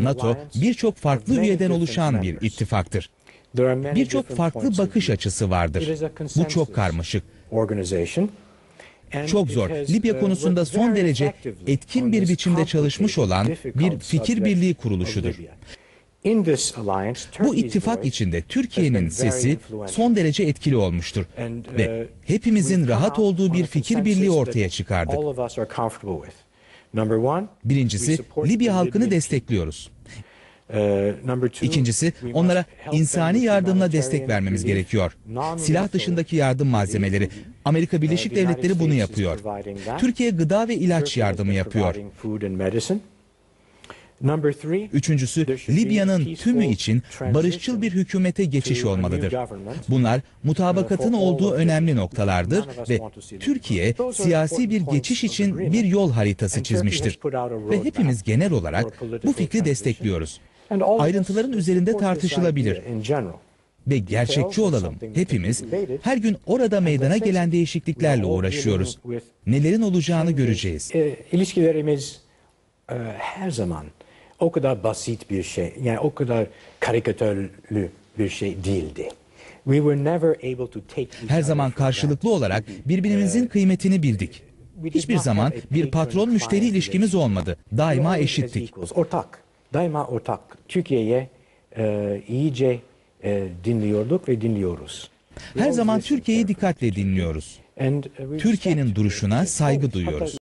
NATO birçok farklı üyeden oluşan bir ittifaktır. Birçok farklı bakış açısı vardır. Bu çok karmaşık. Çok zor. Libya uh, konusunda son derece etkin bir biçimde çalışmış olan bir fikir birliği kuruluşudur. Bu ittifak içinde Türkiye'nin sesi son derece etkili olmuştur. And, uh, Ve hepimizin rahat olduğu bir fikir birliği ortaya çıkardık. Birincisi Libya halkını destekliyoruz. Uh, İkincisi onlara insani yardımla destek vermemiz gerekiyor. Silah dışındaki yardım malzemeleri Amerika Birleşik Uh, Devletleri bunu yapıyor. Türkiye gıda ve ilaç yardımı yapıyor. Üçüncüsü Libya'nın tümü için barışçıl bir hükümete geçiş olmalıdır. Bunlar mutabakatın olduğu önemli noktalardır ve. Türkiye siyasi bir geçiş için bir yol haritası çizmiştir. Ve hepimiz genel olarak bu fikri destekliyoruz. Ayrıntıların üzerinde tartışılabilir. Ve gerçekçi olalım. Hepimiz her gün orada meydana gelen değişikliklerle uğraşıyoruz. Nelerin olacağını göreceğiz. E, ilişkilerimiz e, her zaman o kadar basit bir şey, yani o kadar karikatürlü bir şey değildi. We were never able to take each Her zaman karşılıklı olarak birbirimizin kıymetini bildik. Hiçbir zaman bir patron müşteri ilişkimiz olmadı. Daima eşittik. Ortak. Daima ortak. Türkiye'ye e, iyice e, dinliyorduk ve dinliyoruz. Her zaman Türkiye'yi dikkatle dinliyoruz. We Türkiye'nin duruşuna saygı duyuyoruz.